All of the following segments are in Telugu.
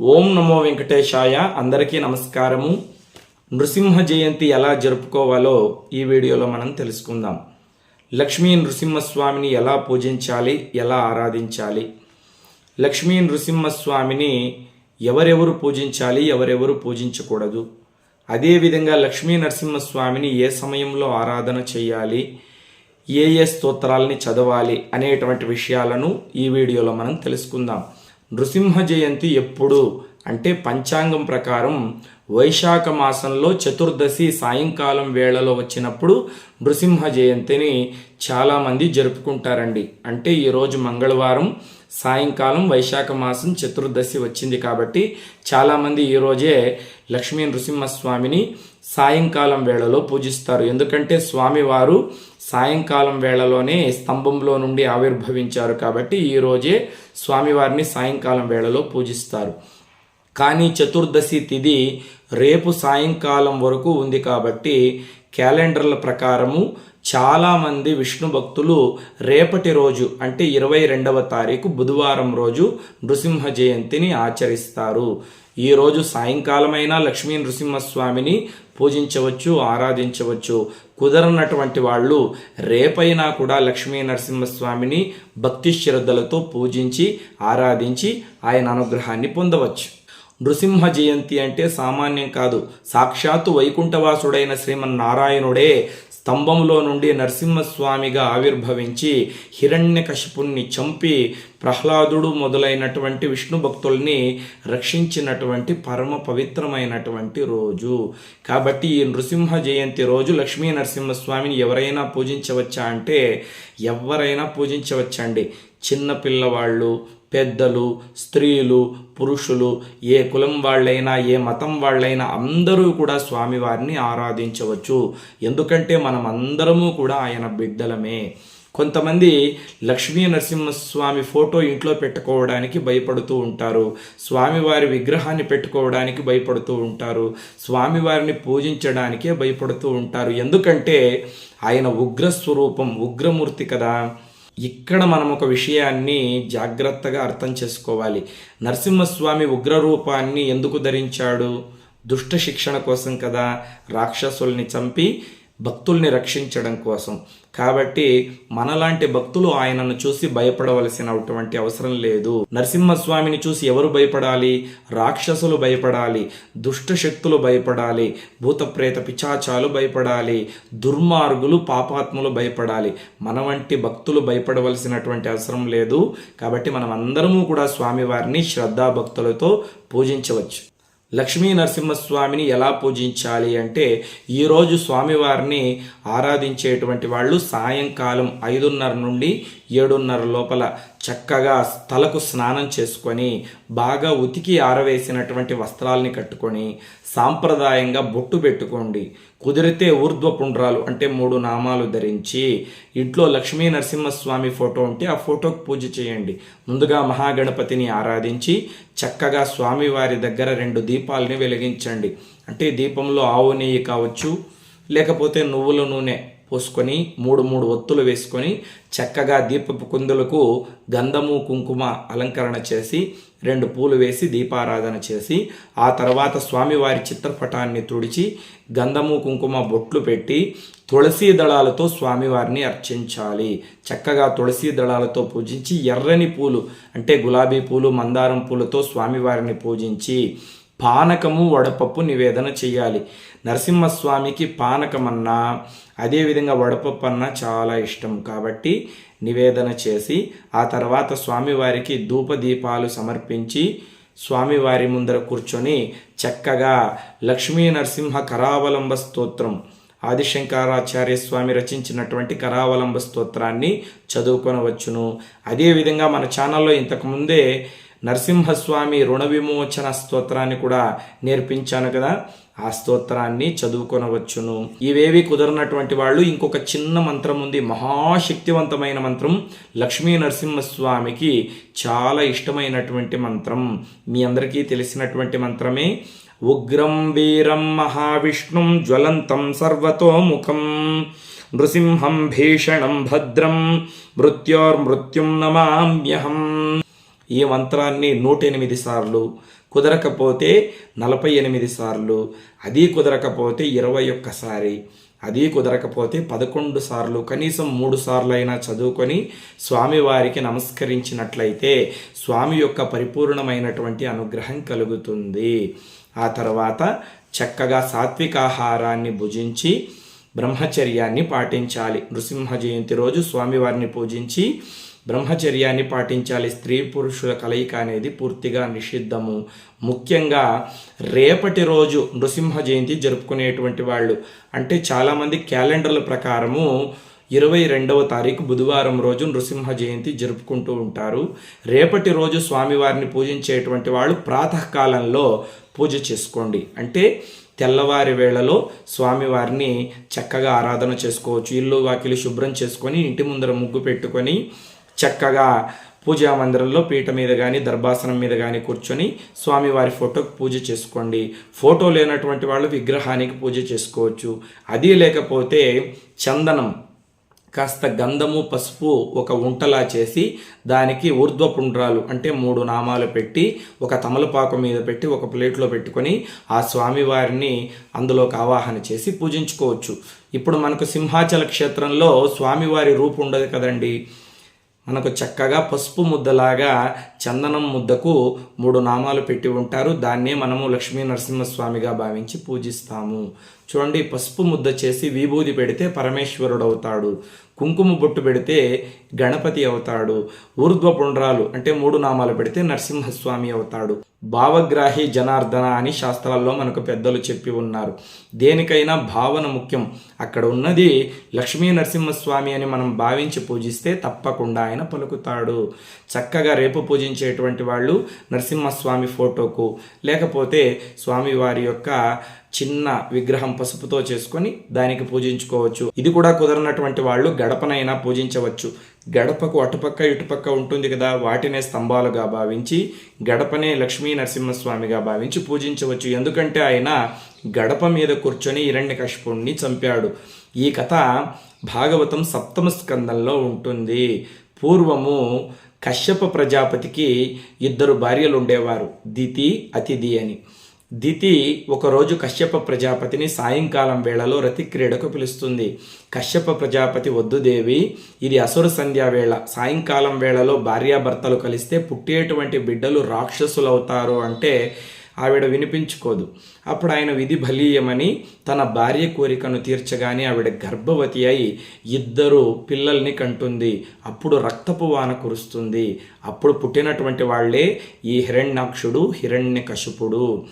ఓం నమో వెంకటేశాయ. అందరికీ నమస్కారము. నృసింహ జయంతి ఎలా జరుపుకోవాలో ఈ వీడియోలో మనం తెలుసుకుందాం. లక్ష్మీ నృసింహస్వామిని ఎలా పూజించాలి? ఎలా ఆరాధించాలి? లక్ష్మీ నృసింహస్వామిని ఎవరెవరు పూజించాలి? ఎవరెవరు పూజించకూడదు? అదేవిధంగా లక్ష్మీ నరసింహస్వామిని ఏ సమయంలో ఆరాధన చేయాలి? ఏ ఏ స్తోత్రాలని చదవాలి? అనేటువంటి విషయాలను ఈ వీడియోలో మనం తెలుసుకుందాం. నృసింహ జయంతి ఎప్పుడు? అంటే పంచాంగం ప్రకారం వైశాఖ మాసంలో చతుర్దశి సాయంకాలం వేళలో వచ్చినప్పుడు నృసింహ జయంతిని చాలామంది జరుపుకుంటారండి. అంటే ఈరోజు మంగళవారం సాయంకాలం వైశాఖ మాసం చతుర్దశి వచ్చింది కాబట్టి చాలామంది ఈరోజే లక్ష్మీ నృసింహస్వామిని సాయంకాలం వేళలో పూజిస్తారు. ఎందుకంటే స్వామివారు సాయంకాలం వేళలోనే స్తంభంలో నుండి ఆవిర్భవించారు కాబట్టి ఈరోజే స్వామివారిని సాయంకాలం వేళలో పూజిస్తారు. కానీ చతుర్దశి తిథి రేపు సాయంకాలం వరకు ఉంది కాబట్టి క్యాలెండర్ల ప్రకారము చాలామంది విష్ణు భక్తులు రేపటి రోజు అంటే ఇరవై రెండవ తారీఖు బుధవారం రోజు నృసింహ జయంతిని ఆచరిస్తారు. ఈరోజు సాయంకాలమైనా లక్ష్మీ నృసింహస్వామిని పూజించవచ్చు ఆరాధించవచ్చు. కుదరనటువంటి వాళ్ళు రేపైనా కూడా లక్ష్మీ నరసింహస్వామిని భక్తి శ్రద్ధలతో పూజించి ఆరాధించి ఆయన అనుగ్రహాన్ని పొందవచ్చు. నృసింహ జయంతి అంటే సామాన్యం కాదు. సాక్షాత్తు వైకుంఠవాసుడైన శ్రీమన్నారాయణుడే స్తంభంలో నుండి నరసింహస్వామిగా ఆవిర్భవించి హిరణ్యకశిపుణ్ణి చంపి ప్రహ్లాదుడు మొదలైనటువంటి విష్ణు భక్తుల్ని రక్షించినటువంటి పరమ పవిత్రమైనటువంటి రోజు. కాబట్టి ఈ నృసింహ జయంతి రోజు లక్ష్మీ నరసింహస్వామిని ఎవరైనా పూజించవచ్చా అంటే ఎవరైనా పూజించవచ్చండి. చిన్న పిల్లవాళ్ళు పెద్దలు స్త్రీలు పురుషులు ఏ కులం వాళ్ళైనా ఏ మతం వాళ్ళైనా అందరూ కూడా స్వామివారిని ఆరాధించవచ్చు. ఎందుకంటే మనం అందరము కూడా ఆయన బిడ్డలమే. కొంతమంది లక్ష్మీ నరసింహస్వామి ఫోటో ఇంట్లో పెట్టుకోవడానికి భయపడుతూ ఉంటారు. స్వామివారి విగ్రహాన్ని పెట్టుకోవడానికి భయపడుతూ ఉంటారు. స్వామివారిని పూజించడానికే భయపడుతూ ఉంటారు. ఎందుకంటే ఆయన ఉగ్రస్వరూపం ఉగ్రమూర్తి కదా. ఇక్కడ మనం ఒక విషయాన్ని జాగ్రత్తగా అర్థం చేసుకోవాలి. నరసింహస్వామి ఉగ్రరూపాన్ని ఎందుకు ధరించాడు? దుష్ట శిక్షణ కోసం కదా రాక్షసుల్ని చంపి భక్తుల్ని రక్షించడం కోసం. కాబట్టి మనలాంటి భక్తులు ఆయనను చూసి భయపడవలసినటువంటి అవసరం లేదు. నరసింహస్వామిని చూసి ఎవరు భయపడాలి? రాక్షసులు భయపడాలి. దుష్ట శక్తులు భయపడాలి. భూత ప్రేత పిచాచాలు భయపడాలి. దుర్మార్గులు పాపాత్ములు భయపడాలి. మన వంటి భక్తులు భయపడవలసినటువంటి అవసరం లేదు. కాబట్టి మనం అందరము కూడా స్వామివారిని శ్రద్ధాభక్తులతో పూజించవచ్చు. లక్ష్మీ నరసింహస్వామిని ఎలా పూజించాలి అంటే ఈరోజు స్వామివారిని ఆరాధించేటువంటి వాళ్ళు సాయంకాలం ఐదున్నర నుండి ఏడున్నర లోపల చక్కగా తలకు స్నానం చేసుకొని బాగా ఉతికి ఆరవేసినటువంటి వస్త్రాల్ని కట్టుకొని సాంప్రదాయంగా బొట్టు పెట్టుకోండి. కుదిరితే ఊర్ధ్వ పుండ్రాలు అంటే మూడు నామాలు ధరించి ఇంట్లో లక్ష్మీ నరసింహస్వామి ఫోటో ఉంటే ఆ ఫోటోకు పూజ చేయండి. ముందుగా మహాగణపతిని ఆరాధించి చక్కగా స్వామివారి దగ్గర రెండు దీపాలని వెలిగించండి. అంటే దీపంలో ఆవు నెయ్యి కావచ్చు లేకపోతే నువ్వుల నూనె పోసుకొని మూడు మూడు ఒత్తులు వేసుకొని చక్కగా దీపపు కుందులకు గంధము కుంకుమ అలంకరణ చేసి రెండు పూలు వేసి దీపారాధన చేసి ఆ తర్వాత స్వామివారి చిత్రపటాన్ని తుడిచి గంధము కుంకుమ బొట్లు పెట్టి తులసీ దళాలతో స్వామివారిని అర్చించాలి. చక్కగా తులసీ దళాలతో పూజించి ఎర్రని పూలు అంటే గులాబీ పూలు మందారం పూలతో స్వామివారిని పూజించి పానకము వడపప్పు నివేదన చేయాలి నరసింహస్వామికి పానకమన్నా అదేవిధంగా వడపప్పు అన్నా చాలా ఇష్టం. కాబట్టి నివేదన చేసి ఆ తర్వాత స్వామివారికి ధూపదీపాలు సమర్పించి స్వామివారి ముందర కూర్చొని చక్కగా లక్ష్మీ నరసింహ కరావలంబ స్తోత్రం ఆదిశంకరాచార్య స్వామి రచించినటువంటి కరావలంబ స్తోత్రాన్ని చదువుకొనవచ్చును. అదేవిధంగా మన ఛానల్లో ఇంతకుముందే నరసింహస్వామి రుణ విమోచన స్తోత్రాన్ని కూడా నేర్పించాను కదా. ఆ స్తోత్రాన్ని చదువుకొనవచ్చును. ఇవేవి కుదరనటువంటి వాళ్ళు ఇంకొక చిన్న మంత్రం ఉంది. మహాశక్తివంతమైన మంత్రం. లక్ష్మీ నరసింహస్వామికి చాలా ఇష్టమైనటువంటి మంత్రం. మీ అందరికీ తెలిసినటువంటి మంత్రమే. ఉగ్రం వీరం మహావిష్ణుం జ్వలంతం సర్వతోముఖం. నృసింహం భీషణం భద్రం. మృత్యోర్మృత్యుం నమామ్యహం. ఈ మంత్రాన్ని నూట ఎనిమిది సార్లు కుదరకపోతే నలభై ఎనిమిది సార్లు అది కుదరకపోతే ఇరవై ఒక్కసారి అది కుదరకపోతే పదకొండు సార్లు కనీసం మూడు సార్లు అయినా చదువుకొని స్వామివారికి నమస్కరించినట్లయితే స్వామి యొక్క పరిపూర్ణమైనటువంటి అనుగ్రహం కలుగుతుంది. ఆ తర్వాత చక్కగా సాత్వికాహారాన్ని భుజించి బ్రహ్మచర్యాన్ని పాటించాలి. నృసింహ జయంతి రోజు స్వామివారిని పూజించి బ్రహ్మచర్యాన్ని పాటించాలి. స్త్రీ పురుషుల కలయిక అనేది పూర్తిగా నిషిద్ధము. ముఖ్యంగా రేపటి రోజు నృసింహ జయంతి జరుపుకునేటువంటి వాళ్ళు. అంటే చాలామంది క్యాలెండర్ల ప్రకారము ఇరవై రెండవ తారీఖు బుధవారం రోజు నృసింహ జయంతి జరుపుకుంటూ ఉంటారు. రేపటి రోజు స్వామివారిని పూజించేటువంటి వాళ్ళు ప్రాతకాలంలో పూజ చేసుకోండి. అంటే తెల్లవారి వేళలో స్వామివారిని చక్కగా ఆరాధన చేసుకోవచ్చు. ఇల్లు వాకిలి శుభ్రం చేసుకొని ఇంటి ముందర ముగ్గు పెట్టుకొని చక్కగా పూజా మందిరంలో పీట మీద కానీ దర్భాసనం మీద కానీ కూర్చొని స్వామివారి ఫోటోకు పూజ చేసుకోండి. ఫోటో లేనటువంటి వాళ్ళు విగ్రహానికి పూజ చేసుకోవచ్చు. అది లేకపోతే చందనం కాస్త గంధము పసుపు ఒక ఉంటలా చేసి దానికి ఊర్ధ్వపుండ్రాలు అంటే మూడు నామాలు పెట్టి ఒక తమలపాకు మీద పెట్టి ఒక ప్లేట్లో పెట్టుకొని ఆ స్వామివారిని అందులోకి ఆవాహన చేసి పూజించుకోవచ్చు. ఇప్పుడు మనకు సింహాచల క్షేత్రంలో స్వామివారి రూపు ఉండదు కదండి. మనకు చక్కగా పసుపు ముద్దలాగా చందనం ముద్దకు మూడు నామాలు పెట్టి ఉంటారు. దాన్నే మనము లక్ష్మీ నరసింహస్వామిగా భావించి పూజిస్తాము. చూడండి పసుపు ముద్ద చేసి విభూది పెడితే పరమేశ్వరుడు అవుతాడు కుంకుమ బొట్టు పెడితే గణపతి అవుతాడు. ఊర్ధ్వ పుండ్రాలు అంటే మూడు నామాలు పెడితే నరసింహస్వామి అవుతాడు. భావగ్రాహి జనార్దన అని శాస్త్రాల్లో మనకు పెద్దలు చెప్పి ఉన్నారు. దేనికైనా భావన ముఖ్యం. అక్కడ ఉన్నది లక్ష్మీ నరసింహస్వామి అని మనం భావించి పూజిస్తే తప్పకుండా ఆయన పలుకుతాడు. చక్కగా రేపు పూజించేటువంటి వాళ్ళు నరసింహస్వామి ఫోటోకు లేకపోతే స్వామివారి యొక్క చిన్న విగ్రహం పసుపుతో చేసుకొని దానికి పూజించుకోవచ్చు. ఇది కూడా కుదరనటువంటి వాళ్ళు గడపనైనా పూజించవచ్చు. గడపకు అటుపక్క ఇటుపక్క ఉంటుంది కదా వాటినే స్తంభాలుగా భావించి గడపనే లక్ష్మీ నరసింహస్వామిగా భావించి పూజించవచ్చు. ఎందుకంటే ఆయన గడప మీద కూర్చొని హిరణ్యకశిపుణ్ణి చంపాడు. ఈ కథ భాగవతం సప్తమ స్కందంలో ఉంటుంది. పూర్వము కశ్యప ప్రజాపతికి ఇద్దరు భార్యలు ఉండేవారు. దితి అతిథి అని. దితి ఒకరోజు కశ్యప ప్రజాపతిని సాయంకాలం వేళలో రతిక్రీడకు పిలుస్తుంది. కశ్యప ప్రజాపతి వద్దు దేవి ఇది అసుర సంధ్యా వేళ. సాయంకాలం వేళలో భార్యాభర్తలు కలిస్తే పుట్టేటువంటి బిడ్డలు రాక్షసులవుతారు అంటే ఆవిడ వినిపించుకోదు. అప్పుడు ఆయన విధి బలీయమని తన భార్య కోరికను తీర్చగానే ఆవిడ గర్భవతి అయి ఇద్దరు పిల్లల్ని కంటుంది. అప్పుడు రక్తపు వాన కురుస్తుంది. అప్పుడు పుట్టినటువంటి వాళ్ళే ఈ హిరణ్యాక్షుడు హిరణ్యకశిపుడు.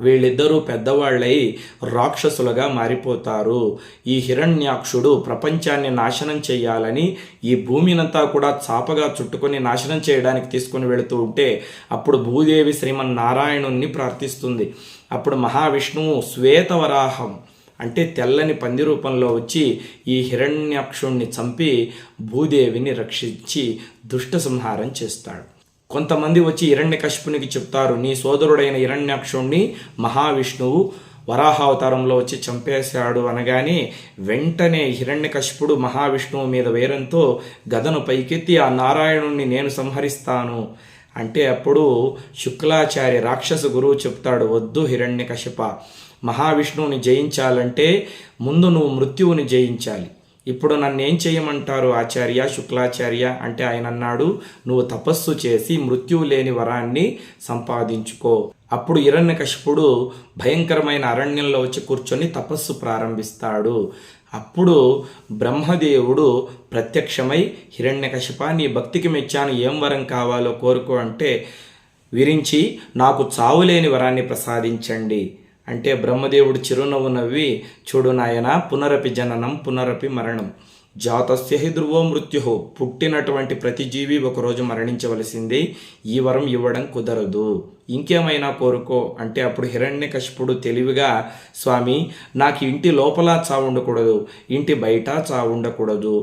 వీళ్ళిద్దరూ పెద్దవాళ్ళై రాక్షసులుగా మారిపోతారు. ఈ హిరణ్యాక్షుడు ప్రపంచాన్ని నాశనం చేయాలని ఈ భూమినంతా కూడా చాపగా చుట్టుకొని నాశనం చేయడానికి తీసుకుని వెళుతూ ఉంటే అప్పుడు భూదేవి శ్రీమన్నారాయణుణ్ణి ప్రార్థిస్తుంది. అప్పుడు మహావిష్ణువు శ్వేతవరాహం అంటే తెల్లని పంది రూపంలో వచ్చి ఈ హిరణ్యాక్షుణ్ణి చంపి భూదేవిని రక్షించి దుష్ట సంహారం చేస్తాడు. కొంతమంది వచ్చి హిరణ్యకశిపునికి చెప్తారు నీ సోదరుడైన హిరణ్యాక్షుణ్ణి మహావిష్ణువు వరాహావతారంలో వచ్చి చంపేశాడు అనగానే వెంటనే హిరణ్యకశిపుడు మహావిష్ణువు మీద వేరంతో గదను పైకెత్తి ఆ నారాయణుణ్ణి నేను సంహరిస్తాను. అంటే అప్పుడు శుక్లాచార్య రాక్షస గురువు చెప్తాడు వద్దు హిరణ్యకశిప మహావిష్ణువుని జయించాలంటే ముందు నువ్వు మృత్యువుని జయించాలి. ఇప్పుడు నన్ను ఏం చేయమంటారు ఆచార్య శుక్లాచార్య? అంటే ఆయన అన్నాడు నువ్వు తపస్సు చేసి మృత్యువు లేని వరాన్ని సంపాదించుకో. అప్పుడు హిరణ్యకశిపుడు భయంకరమైన అరణ్యంలో వచ్చి కూర్చొని తపస్సు ప్రారంభిస్తాడు. అప్పుడు బ్రహ్మదేవుడు ప్రత్యక్షమై హిరణ్యకశిప నీ భక్తికి మెచ్చాను. ఏం వరం కావాలో కోరుకో అంటే విరించి నాకు చావులేని వరాన్ని ప్రసాదించండి. అంటే బ్రహ్మదేవుడు చిరునవ్వు నవ్వి చూడు నాయన పునరపి జననం పునరపి మరణం. జాతస్య హి ధ్రువో మృత్యు. పుట్టినటువంటి ప్రతి జీవి ఒకరోజు మరణించవలసింది. ఈ వరం ఇవ్వడం కుదరదు. ఇంకేమైనా కోరుకో అంటే అప్పుడు హిరణ్యకశిపుడు తెలివిగా స్వామి నాకు ఇంటి లోపల చావు ఉండకూడదు ఇంటి బయట చావు ఉండకూడదు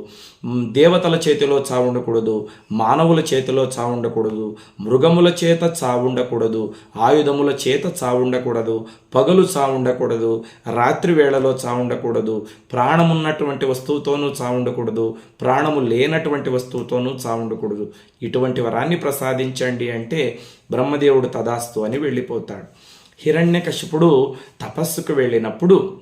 దేవతల చేతిలో చావు ఉండకూడదు మానవుల చేతిలో చావు ఉండకూడదు మృగముల చేత చావు ఉండకూడదు ఆయుధముల చేత చావు ఉండకూడదు పగలు చావు ఉండకూడదు రాత్రి వేళలో చావు ఉండకూడదు ప్రాణమున్నటువంటి వస్తువుతోనూ చావు చావుండకూడదు ప్రాణము లేనటువంటి వస్తువుతోనూ చావుండకూడదు ఇటువంటి వరాన్ని ప్రసాదించండి అంటే బ్రహ్మదేవుడు తదాస్తు అని వెళ్ళిపోతాడు. హిరణ్యకశిపుడు తపస్సుకు వెళ్ళినప్పుడు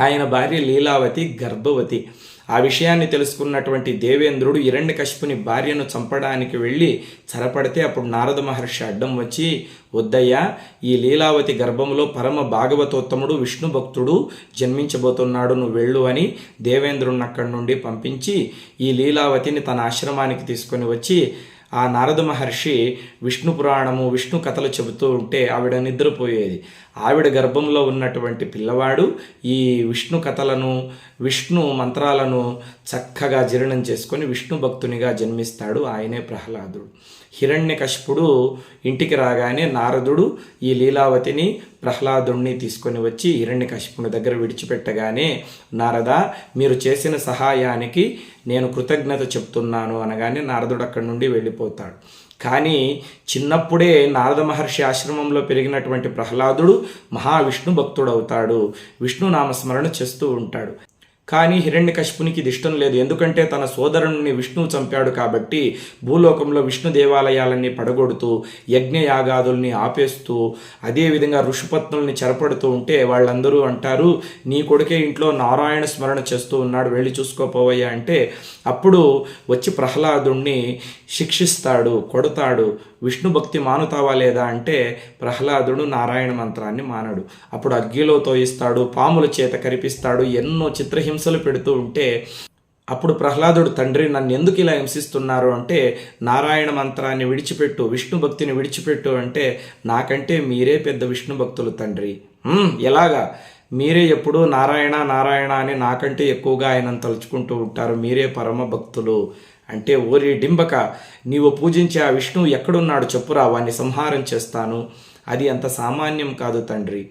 ఆయన భార్య లీలావతి గర్భవతి. ఆ విషయాన్ని తెలుసుకున్నటువంటి దేవేంద్రుడు హిరణ్యకశిపుని భార్యను చంపడానికి వెళ్ళి చరపడితే అప్పుడు నారద మహర్షి అడ్డం వచ్చి వద్దయ్యా ఈ లీలావతి గర్భంలో పరమ భాగవతోత్తముడు విష్ణు భక్తుడు జన్మించబోతున్నాడు నువ్వు వెళ్ళు అని దేవేంద్రుడిని అక్కడి నుండి పంపించి ఈ లీలావతిని తన ఆశ్రమానికి తీసుకొని వచ్చి ఆ నారద మహర్షి విష్ణు పురాణము విష్ణు కథలు చెబుతూ ఉంటే ఆవిడ నిద్రపోయేది. ఆవిడ గర్భంలో ఉన్నటువంటి పిల్లవాడు ఈ విష్ణు కథలను విష్ణు మంత్రాలను చక్కగా జీర్ణం చేసుకొని విష్ణు భక్తునిగా జన్మిస్తాడు ఆయనే ప్రహ్లాదుడు. హిరణ్యకశిపుడు ఇంటికి రాగానే నారదుడు ఈ లీలావతిని ప్రహ్లాదుణ్ణి తీసుకొని వచ్చి హిరణ్యకశిపుని దగ్గర విడిచిపెట్టగానే నారద మీరు చేసిన సహాయానికి నేను కృతజ్ఞత చెప్తున్నాను అనగానే నారదుడు అక్కడి నుండి వెళ్ళిపోతాడు. కానీ చిన్నప్పుడే నారద మహర్షి ఆశ్రమంలో పెరిగినటువంటి ప్రహ్లాదుడు మహావిష్ణు భక్తుడవుతాడు. విష్ణు నామస్మరణ చేస్తూ ఉంటాడు. కానీ హిరణ్యకశిపునికి ఇది ఇష్టం లేదు. ఎందుకంటే తన సోదరుని విష్ణువు చంపాడు కాబట్టి భూలోకంలో విష్ణు దేవాలయాలన్నీ పడగొడుతూ యజ్ఞయాగాదుల్ని ఆపేస్తూ అదేవిధంగా ఋషిపత్నుల్ని చెరపడుతూ ఉంటే వాళ్ళందరూ అంటారు నీ కొడుకే ఇంట్లో నారాయణ స్మరణ చేస్తూ ఉన్నాడు వెళ్ళి చూసుకోపోవయ్యా అంటే అప్పుడు వచ్చి ప్రహ్లాదుణ్ణి శిక్షిస్తాడు కొడతాడు విష్ణు భక్తి మానుతావా లేదా అంటే ప్రహ్లాదుడు నారాయణ మంత్రాన్ని మానడు. అప్పుడు అగ్గిలో తోయిస్తాడు పాముల చేత కరిపిస్తాడు ఎన్నో చిత్రహింసలు పెడుతూ ఉంటే అప్పుడు ప్రహ్లాదుడు తండ్రి నన్ను ఎందుకు ఇలా హింసిస్తున్నారు? అంటే నారాయణ మంత్రాన్ని విడిచిపెట్టు విష్ణు భక్తిని విడిచిపెట్టు అంటే నాకంటే మీరే పెద్ద విష్ణు భక్తులు తండ్రి. ఎలాగా? మీరే ఎప్పుడు నారాయణ నారాయణ అని నాకంటే ఎక్కువగా ఆయనను తలుచుకుంటూ ఉంటారు మీరే పరమ భక్తులు. అంటే ఓరి డింబక నీవు పూజించే ఆ విష్ణువు ఎక్కడున్నాడు చెప్పురా వాణ్ణి సంహారం చేస్తాను. అది అంత సామాన్యం కాదు తండ్రి.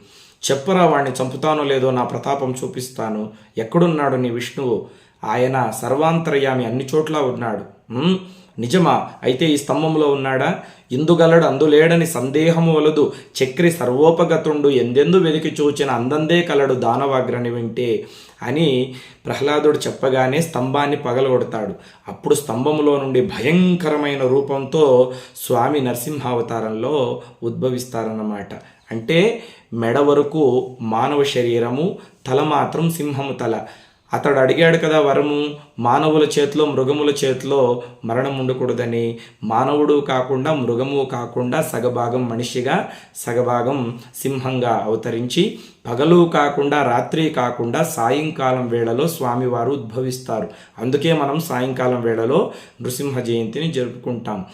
చెప్పరా వాణ్ణి చంపుతానో లేదో నా ప్రతాపం చూపిస్తాను. ఎక్కడున్నాడు నీ విష్ణువు? ఆయన సర్వాంతర్యామి అన్ని చోట్ల ఉన్నాడు. నిజమా? అయితే ఈ స్తంభంలో ఉన్నాడా? ఇందుగలడు అందులేడని సందేహము వలదు. చక్రి సర్వోపగతుండు ఎందెందు వెలికి చూచిన అందందే కలడు దానవాగ్రని వింటే అని ప్రహ్లాదుడు చెప్పగానే స్తంభాన్ని పగలగొడతాడు. అప్పుడు స్తంభములో నుండి భయంకరమైన రూపంతో స్వామి నరసింహావతారంలో ఉద్భవిస్తారన్నమాట. అంటే మెడ వరకు మానవ శరీరము తల మాత్రం సింహము తల. అతడు అడిగాడు కదా వరము మానవుల చేతిలో మృగముల చేతిలో మరణం ఉండకూడదని. మానవుడు కాకుండా మృగము కాకుండా సగభాగం మనిషిగా సగభాగం సింహంగా అవతరించి పగలు కాకుండా రాత్రి కాకుండా సాయంకాలం వేళలో స్వామివారు ఉద్భవిస్తారు. అందుకే మనం సాయంకాలం వేళలో నృసింహ జయంతిని జరుపుకుంటాం.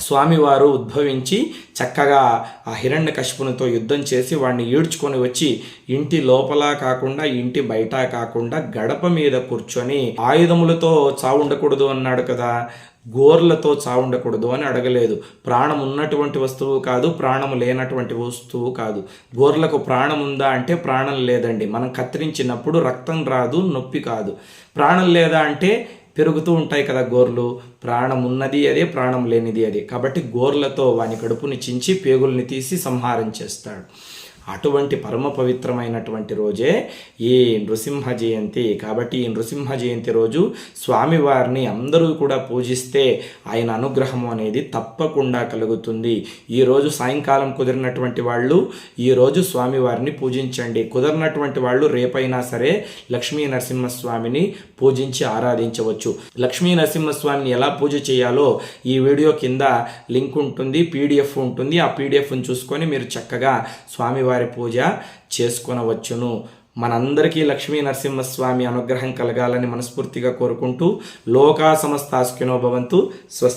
స్వామివారు ఉద్భవించి చక్కగా ఆ హిరణ్య కశిపునితో యుద్ధం చేసి వాడిని ఈడ్చుకొని వచ్చి ఇంటి లోపల కాకుండా ఇంటి బయట కాకుండా గడప మీద కూర్చొని ఆయుధములతో చావుండకూడదు అన్నాడు కదా. గోర్లతో చావుండకూడదు అని అడగలేదు. ప్రాణం ఉన్నటువంటి వస్తువు కాదు ప్రాణం లేనటువంటి వస్తువు కాదు. గోర్లకు ప్రాణం ఉందా అంటే ప్రాణం లేదండి. మనం కత్తిరించినప్పుడు రక్తం రాదు నొప్పి కాదు. ప్రాణం లేదా అంటే పెరుగుతూ ఉంటాయి కదా గోర్లు. ప్రాణం ఉన్నది అదే ప్రాణం లేనిది అదే. కాబట్టి గోర్లతో వాని కడుపుని చించి పేగుల్ని తీసి సంహారం చేస్తాడు. అటువంటి పరమ పవిత్రమైనటువంటి రోజే ఈ నృసింహ జయంతి కాబట్టి ఈ నృసింహ జయంతి రోజు స్వామివారిని అందరూ కూడా పూజిస్తే ఆయన అనుగ్రహం అనేది తప్పకుండా కలుగుతుంది. ఈరోజు సాయంకాలం కుదిరినటువంటి వాళ్ళు ఈరోజు స్వామివారిని పూజించండి. కుదరినటువంటి వాళ్ళు రేపైనా సరే లక్ష్మీ నరసింహస్వామిని పూజించి ఆరాధించవచ్చు. లక్ష్మీ నరసింహస్వామిని ఎలా పూజ చేయాలో ఈ వీడియో కింద లింక్ ఉంటుంది పీడిఎఫ్ ఉంటుంది. ఆ పీడిఎఫ్ను చూసుకొని మీరు చక్కగా స్వామివారి పూజ చేసుకొనవచ్చును. మనందరికీ లక్ష్మీ నరసింహస్వామి అనుగ్రహం కలగాలని మనస్ఫూర్తిగా కోరుకుంటూ లోకా సమస్తాస్కినో భవంతు. స్వస్తి